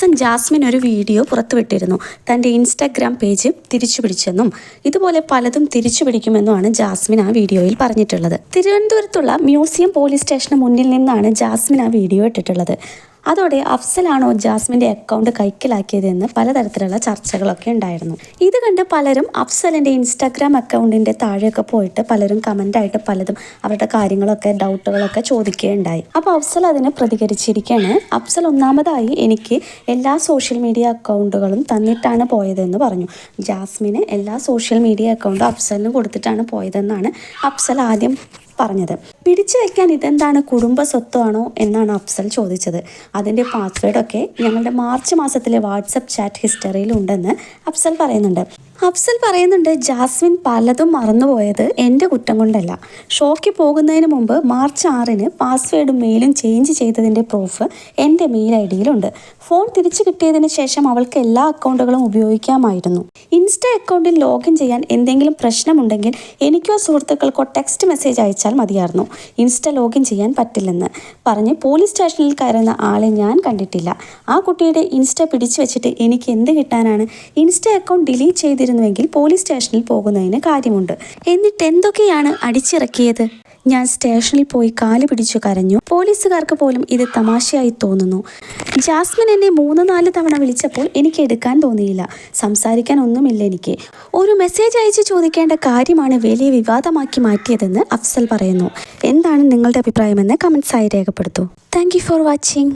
ദിവസം ജാസ്മിൻ ഒരു വീഡിയോ പുറത്തുവിട്ടിരുന്നു. തന്റെ ഇൻസ്റ്റാഗ്രാം പേജ് തിരിച്ചു പിടിച്ചെന്നും ഇതുപോലെ പലതും തിരിച്ചു പിടിക്കുമെന്നുമാണ് ജാസ്മിൻ ആ വീഡിയോയിൽ പറഞ്ഞിട്ടുള്ളത്. തിരുവനന്തപുരത്തുള്ള മ്യൂസിയം പോലീസ് സ്റ്റേഷന് മുന്നിൽ നിന്നാണ് ജാസ്മിൻ ആ വീഡിയോ ഇട്ടിട്ടുള്ളത്. അതോടെ അഫ്സലാണോ ജാസ്മിന്റെ അക്കൗണ്ട് കൈക്കലാക്കിയതെന്ന് പലതരത്തിലുള്ള ചർച്ചകളൊക്കെ ഉണ്ടായിരുന്നു. ഇത് കണ്ട് പലരും അഫ്സലിന്റെ ഇൻസ്റ്റാഗ്രാം അക്കൗണ്ടിന്റെ താഴെയൊക്കെ പോയിട്ട് പലരും കമന്റായിട്ട് പലതും അവരുടെ കാര്യങ്ങളൊക്കെ ഡൗട്ടുകളൊക്കെ ചോദിക്കുകയുണ്ടായി. അപ്പോൾ അഫ്സൽ അതിന് പ്രതികരിച്ചിരിക്കുകയാണ് അഫ്സൽ ഒന്നാമതായി എനിക്ക് എല്ലാ സോഷ്യൽ മീഡിയ അക്കൗണ്ടുകളും തന്നിട്ടാണ് പോയതെന്ന് പറഞ്ഞു. ജാസ്മിന് എല്ലാ സോഷ്യൽ മീഡിയ അക്കൗണ്ടും അഫ്സലിന് കൊടുത്തിട്ടാണ് പോയതെന്നാണ് അഫ്സൽ ആദ്യം പറഞ്ഞത്. പിടിച്ചു വെക്കാൻ ഇതെന്താണ് കുടുംബ സ്വത്താണോ എന്നാണ് അഫ്സൽ ചോദിച്ചത്. അതിന്റെ പാസ്വേഡൊക്കെ ഞങ്ങളുടെ മാർച്ച് മാസത്തിലെ വാട്സപ്പ് ചാറ്റ് ഹിസ്റ്ററിയിൽ ഉണ്ടെന്ന് അഫ്സൽ പറയുന്നുണ്ട്. അഫ്സൽ പറയുന്നുണ്ട് ജാസ്മിൻ പലതും മറന്നുപോയത് എന്റെ കുറ്റം കൊണ്ടല്ല. ഷോയ്ക്ക് പോകുന്നതിന് മുമ്പ് മാർച്ച് ആറിന് പാസ്വേഡും മെയിലും ചേഞ്ച് ചെയ്തതിന്റെ പ്രൂഫ് എന്റെ മെയിൽ ഐ ഡിയിലുണ്ട്. ഫോൺ തിരിച്ചു കിട്ടിയതിന് ശേഷം അവൾക്ക് എല്ലാ അക്കൗണ്ടുകളും ഉപയോഗിക്കാമായിരുന്നു. ഇൻസ്റ്റ അക്കൗണ്ടിൽ ലോഗിൻ ചെയ്യാൻ എന്തെങ്കിലും പ്രശ്നമുണ്ടെങ്കിൽ എനിക്കോ സുഹൃത്തുക്കൾക്കോ ടെക്സ്റ്റ് മെസ്സേജ് അയച്ചാൽ മതിയായിരുന്നു. ഇൻസ്റ്റ ലോഗിൻ ചെയ്യാൻ പറ്റില്ലെന്ന് പറഞ്ഞ് പോലീസ് സ്റ്റേഷനിൽ കയറുന്ന ആളെ ഞാൻ കണ്ടിട്ടില്ല. ആ കുട്ടിയുടെ ഇൻസ്റ്റ പിടിച്ചു വെച്ചിട്ട് എനിക്ക് എന്ത് കിട്ടാനാണ്? ഇൻസ്റ്റ അക്കൗണ്ട് ഡിലീറ്റ് ചെയ്തിരുന്നുവെങ്കിൽ പോലീസ് സ്റ്റേഷനിൽ പോകുന്നതിന് കാര്യമുണ്ട്. എന്നിട്ട് എന്തൊക്കെയാണ് അടിച്ചിറക്കിയത്? ഞാൻ സ്റ്റേഷനിൽ പോയി കാൽ പിടിച്ചു കരഞ്ഞു. പോലീസുകാർക്ക് പോലും ഇത് തമാശയായി തോന്നുന്നു. ജാസ്മിൻ എന്നെ മൂന്ന് നാല് തവണ വിളിച്ചപ്പോൾ എനിക്ക് എടുക്കാൻ തോന്നിയില്ല. സംസാരിക്കാൻ ഒന്നുമില്ല എനിക്ക്. ഒരു മെസ്സേജ് അയച്ച് ചോദിക്കേണ്ട കാര്യമാണ് വലിയ വിവാദമാക്കി മാറ്റിയതെന്ന് അഫ്സൽ പറയുന്നു. എന്താണ് നിങ്ങളുടെ അഭിപ്രായമെന്ന് കമൻസായി രേഖപ്പെടുത്തൂ. Thank for watching